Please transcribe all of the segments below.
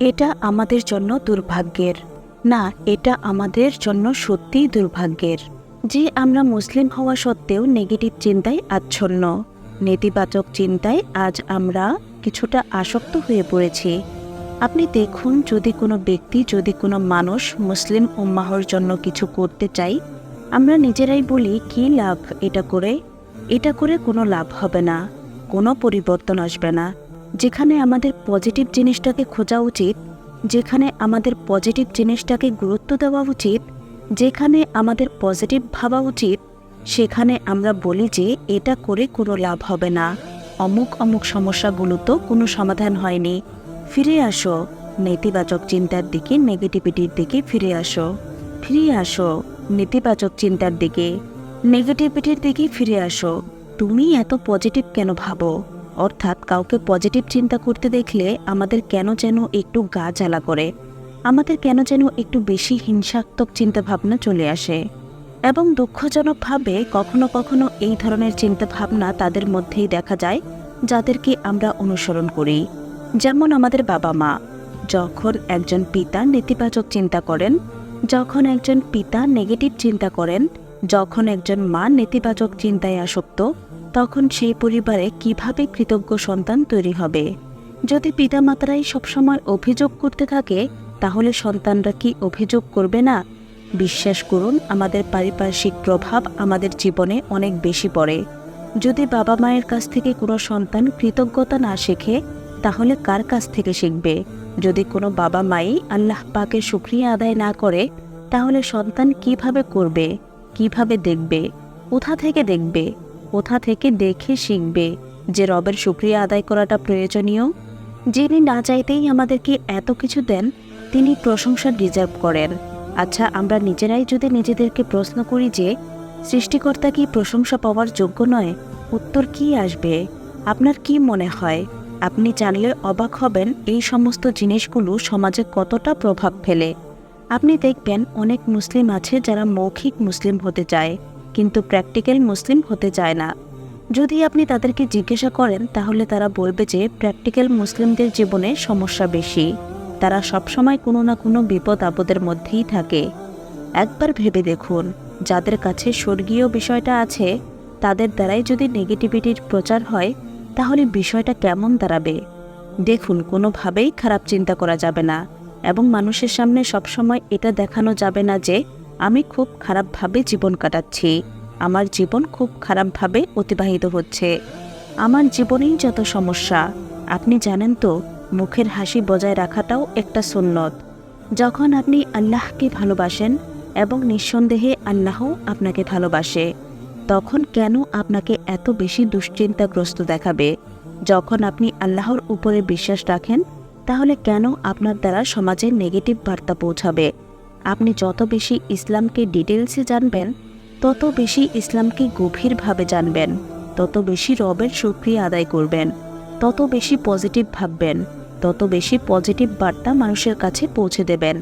এটা আমাদের জন্য দুর্ভাগ্যের। না, এটা আমাদের জন্য সত্যিই দুর্ভাগ্যের। যে আমরা মুসলিম হওয়া সত্ত্বেও নেগেটিভ চিন্তায় আচ্ছন্ন, নেতিবাচক চিন্তায় আজ আমরা কিছুটা আসক্ত হয়ে পড়েছি। আপনি দেখুন, যদি কোনো ব্যক্তি, যদি কোনো মানুষ মুসলিম উম্মাহর জন্য কিছু করতে চাই আমরা নিজেরাই বলি, কী লাভ এটা করে? এটা করে কোনো লাভ হবে না, কোনো পরিবর্তন আসবে না। যেখানে আমাদের পজিটিভ জিনিসটাকে খোঁজা উচিত, যেখানে আমাদের পজিটিভ জিনিসটাকে গুরুত্ব দেওয়া উচিত, যেখানে আমাদের পজিটিভ ভাবা উচিত, সেখানে আমরা বলি যে এটা করে কোনো লাভ হবে না। অমুক অমুক সমস্যাগুলো তো কোনো সমাধান হয়নি। ফিরে আসো, নেতিবাচক চিন্তার দিকে নেগেটিভিটির দিকে ফিরে আসো। ফিরে আসো, নেতিবাচক চিন্তার দিকে নেগেটিভিটির দিকে ফিরে আসো। তুমি এত পজিটিভ কেন ভাবো? অর্থাৎ কাউকে পজিটিভ চিন্তা করতে দেখলে আমাদের কেন যেন একটু গা জ্বালা করে, আমাদের কেন যেন একটু বেশি হিংসাত্মক চিন্তাভাবনা চলে আসে এবং দুঃখজনকভাবে কখনো কখনো এই ধরনের চিন্তাভাবনা তাদের মধ্যেই দেখা যায়, যাদেরকে আমরা অনুসরণ করি। যেমন আমাদের বাবা মা, যখন একজন পিতা নেতিবাচক চিন্তা করেন, যখন একজন পিতা নেগেটিভ চিন্তা করেন, যখন একজন মা নেতিবাচক চিন্তায় আসক্ত তখন সেই পরিবারে কীভাবে কৃতজ্ঞ সন্তান তৈরি হবে? যদি পিতামাতারাই সবসময় অভিযোগ করতে থাকে, তাহলে সন্তানরা কি অভিযোগ করবে না? বিশ্বাস করুন, আমাদের পারিপার্শ্বিক প্রভাব আমাদের জীবনে অনেক বেশি পড়ে। যদি বাবা মায়ের কাছ থেকে কোনো সন্তান কৃতজ্ঞতা না শেখে, তাহলে কার কাছ থেকে শিখবে? যদি কোনো বাবা মাই আল্লাহ পাকে শুক্রিয়া আদায় না করে, তাহলে সন্তান কীভাবে করবে? কীভাবে দেখবে? কোথা থেকে দেখবে? কোথা থেকে দেখে শিখবে যে রবের শুক্রিয়া আদায় করাটা প্রয়োজনীয়? যিনি না চাইতেই আমাদেরকে এত কিছু দেন, তিনি প্রশংসা ডিজার্ভ করেন। আচ্ছা আমরা নিজেরাই যদি নিজেদেরকে প্রশ্ন করি যে, সৃষ্টিকর্তা কি প্রশংসা পাওয়ার যোগ্য নয়? উত্তর কি আসবে? আপনার কি মনে হয়? আপনি জানলে অবাক হবেন এই সমস্ত জিনিসগুলো সমাজে কতটা প্রভাব ফেলে। আপনি দেখবেন অনেক মুসলিম আছে যারা মৌখিক মুসলিম হতে চায়। কিন্তু প্র্যাকটিক্যাল মুসলিম হতে চায় না। যদি আপনি তাদেরকে জিজ্ঞাসা করেন, তাহলে তারা বলবে যে প্র্যাকটিক্যাল মুসলিমদের জীবনে সমস্যা বেশি। তারা সবসময় কোনো না কোনো বিপদ আপদের মধ্যেই থাকে। একবার ভেবে দেখুন, যাদের কাছে স্বর্গীয় বিষয়টা আছে, তাদের দ্বারাই যদি নেগেটিভিটির প্রচার হয়, তাহলে বিষয়টা কেমন দাঁড়াবে? দেখুন, কোনোভাবেই খারাপ চিন্তা করা যাবে না। এবং মানুষের সামনে সবসময় এটা দেখানো যাবে না যে আমি খুব খারাপভাবে জীবন কাটাচ্ছি। আমার জীবন খুব খারাপভাবে অতিবাহিত হচ্ছে। আমার জীবনেই যত সমস্যা, আপনি জানেন তো, মুখের হাসি বজায় রাখাটাও একটা সুন্নত। যখন আপনি আল্লাহকে ভালোবাসেন এবং নিঃসন্দেহে আল্লাহও আপনাকে ভালোবাসে, তখন কেন আপনাকে এত বেশি দুশ্চিন্তাগ্রস্ত দেখাবে? যখন আপনি আল্লাহর উপরে বিশ্বাস রাখেন, তাহলে কেন আপনার দ্বারা সমাজে নেগেটিভ বার্তা পৌঁছাবে? আপনি যত বেশি ইসলামকে ডিটেলসে জানবেন, তত বেশি ইসলামকে গভীরভাবে জানবেন, তত বেশি রবের সুক্রিয়া আদায় করবেন, তত বেশি পজিটিভ ভাববেন, তত বেশি পজিটিভ বার্তা মানুষের কাছে পৌঁছে দেবেন।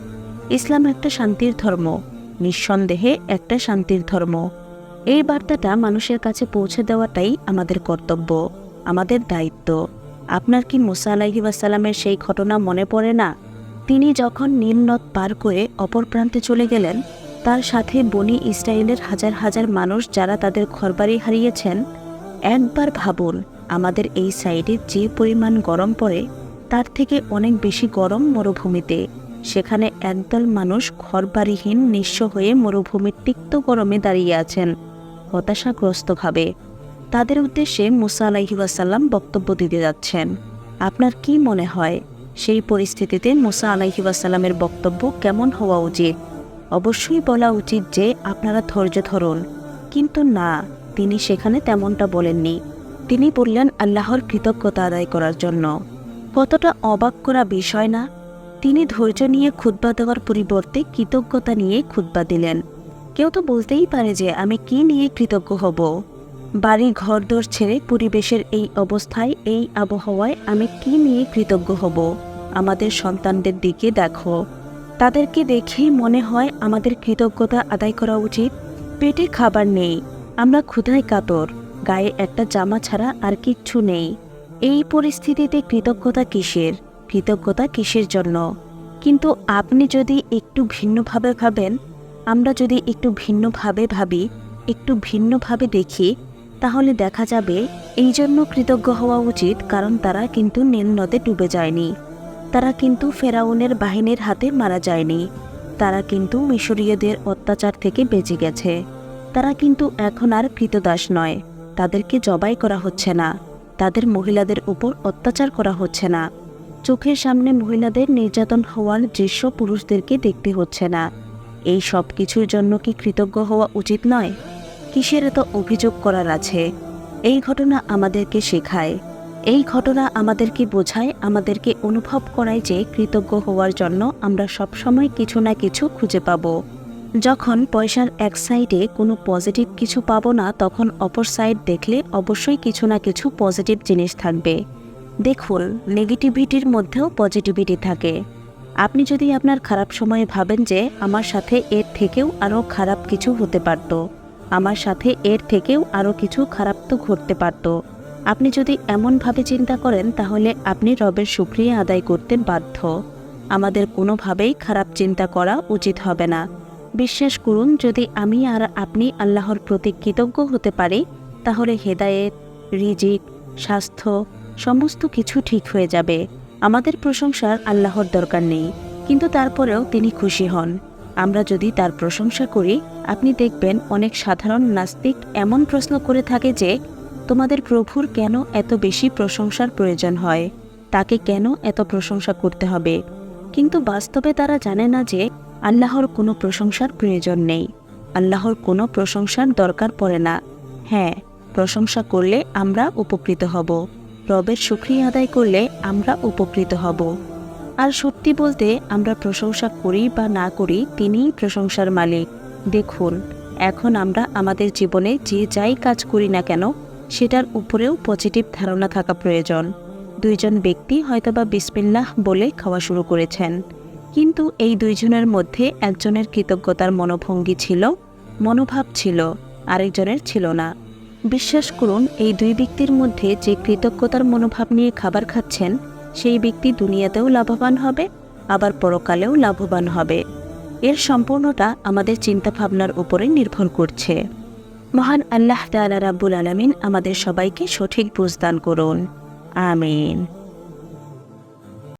ইসলাম একটা শান্তির ধর্ম, নিঃসন্দেহে একটা শান্তির ধর্ম। এই বার্তাটা মানুষের কাছে পৌঁছে দেওয়াটাই আমাদের কর্তব্য, আমাদের দায়িত্ব। আপনার কি মুসা আলাহি ওয়াসাল্লামের সেই ঘটনা মনে পড়ে না? তিনি যখন নীলনদ পার করে অপর প্রান্তে চলে গেলেন, তার সাথে বনি ইসরায়েলের হাজার হাজার মানুষ যারা তাদের ঘরবাড়ি হারিয়েছেন, একবার ভাবুন আমাদের এই সাইডে যে পরিমাণ গরম পড়ে, তার থেকে অনেক বেশি গরম মরুভূমিতে। সেখানে একদল মানুষ ঘরবাড়িহীন নিঃস্ব হয়ে মরুভূমির তিক্ত গরমে দাঁড়িয়ে আছেন, হতাশাগ্রস্তভাবে। তাদের উদ্দেশ্যে মুসা আলাহি ওয়াসাল্লাম বক্তব্য দিতে যাচ্ছেন। আপনার কি মনে হয়? সেই পরিস্থিতিতে মুসা আলাহি ওয়াসাল্লামের বক্তব্য কেমন হওয়া উচিত? অবশ্যই বলা উচিত যে, আপনারা ধৈর্য ধরুন। কিন্তু না, তিনি সেখানে তেমনটা বলেননি। তিনি বললেন, আল্লাহর কৃতজ্ঞতা আদায় করার জন্য। কতটা অবাক করা বিষয় না? তিনি ধৈর্য নিয়ে খুতবা দেওয়ার পরিবর্তে কৃতজ্ঞতা নিয়ে খুতবা দিলেন। কেউ তো বলতেই পারে যে, আমি কি নিয়ে কৃতজ্ঞ হব? বাড়ি ঘরদোর ছেড়ে পরিবেশের এই অবস্থায়, এই আবহাওয়ায় আমি কি নিয়ে কৃতজ্ঞ হব? আমাদের সন্তানদের দিকে দেখো। তাদেরকে দেখেই মনে হয় আমাদের কৃতজ্ঞতা আদায় করা উচিত। পেটে খাবার নেই, আমরা ক্ষুধায় কাতর, গায়ে একটা জামা ছাড়া আর কিচ্ছু নেই। এই পরিস্থিতিতে কৃতজ্ঞতা কিসের? কৃতজ্ঞতা কিসের জন্য? কিন্তু আপনি যদি একটু ভিন্নভাবে ভাবেন, আমরা যদি একটু ভিন্নভাবে ভাবি, একটু ভিন্নভাবে দেখি, তাহলে দেখা যাবে এই জন্য কৃতজ্ঞ হওয়া উচিত কারণ তারা কিন্তু নীল নদে ডুবে যায়নি। তারা কিন্তু ফেরাউনের বাহিনীর হাতে মারা যায়নি। তারা কিন্তু মিশরীয়দের অত্যাচার থেকে বেঁচে গেছে। তারা কিন্তু এখন আর কৃতদাস নয়। তাদেরকে জবাই করা হচ্ছে না। তাদের মহিলাদের উপর অত্যাচার করা হচ্ছে না। চোখের সামনে মহিলাদের নির্যাতন হওয়ার দৃশ্য পুরুষদেরকে দেখতে হচ্ছে না। এই সব কিছুর জন্য কি কৃতজ্ঞ হওয়া উচিত নয়? কিসের এত অভিযোগ করার আছে? এই ঘটনা আমাদেরকে শেখায়। এই ঘটনা আমাদেরকে বোঝায়, আমাদেরকে অনুভব করায় যে কৃতজ্ঞ হওয়ার জন্য আমরা সবসময় কিছু না কিছু খুঁজে পাব। যখন পয়সার এক সাইডে কোনো পজিটিভ কিছু পাবো না, তখন অপর সাইড দেখলে অবশ্যই কিছু না কিছু পজিটিভ জিনিস থাকবে। দেখুন, নেগেটিভিটির মধ্যেও পজিটিভিটি থাকে। আপনি যদি আপনার খারাপ সময়ে ভাবেন যে, আমার সাথে এর থেকেও আরও খারাপ কিছু হতে পারত, আমার সাথে এর থেকেও আরও কিছু খারাপ তো ঘটতে পারত। আপনি যদি এমনভাবে চিন্তা করেন, তাহলে আপনি রবের সুক্রিয়া আদায় করতে বাধ্য। আমাদের কোনোভাবেই খারাপ চিন্তা করা উচিত হবে না। বিশ্বাস করুন, যদি আমি আর আপনি আল্লাহর প্রতি কৃতজ্ঞ হতে পারি, তাহলে হেদায়েত, রিজিক, স্বাস্থ্য, সমস্ত কিছু ঠিক হয়ে যাবে। আমাদের প্রশংসার আল্লাহর দরকার নেই, কিন্তু তারপরেও তিনি খুশি হন। আমরা যদি তার প্রশংসা করি, আপনি দেখবেন অনেক সাধারণ নাস্তিক এমন প্রশ্ন করে থাকে যে তোমাদের প্রভুর কেন এত বেশি প্রশংসার প্রয়োজন হয়? তাকে কেন এত প্রশংসা করতে হবে? কিন্তু বাস্তবে তারা জানে না যে আল্লাহর কোনো প্রশংসার প্রয়োজন নেই। আল্লাহর কোনো প্রশংসার দরকার পড়ে না। হ্যাঁ প্রশংসা করলে আমরা উপকৃত হব। রবের সুক্রিয়া আদায় করলে আমরা উপকৃত হব। আর সত্যি বলতে আমরা প্রশংসা করি বা না করি তিনিই প্রশংসার মালিক। দেখুন, এখন আমরা আমাদের জীবনে যে যাই কাজ করি না কেন সেটার উপরেও পজিটিভ ধারণা থাকা প্রয়োজন। দুইজন ব্যক্তি হয়তোবা বিসমিল্লাহ বলে খাওয়া শুরু করেছেন। কিন্তু এই দুইজনের মধ্যে একজনের কৃতজ্ঞতার মনোভঙ্গি ছিল, মনোভাব ছিল, আরেকজনের ছিল না। বিশ্বাস করুন, এই দুই ব্যক্তির মধ্যে যে কৃতজ্ঞতার মনোভাব নিয়ে খাবার খাচ্ছেন, সেই ব্যক্তি দুনিয়াতেও লাভবান হবে, আবার পরকালেও লাভবান হবে। এর সম্পূর্ণটা আমাদের চিন্তাভাবনার উপরে নির্ভর করছে। মহান আল্লাহ তালা রাব্বুল আলমিন আমাদের সবাইকে সঠিক বুঝদান করুন। আমিন।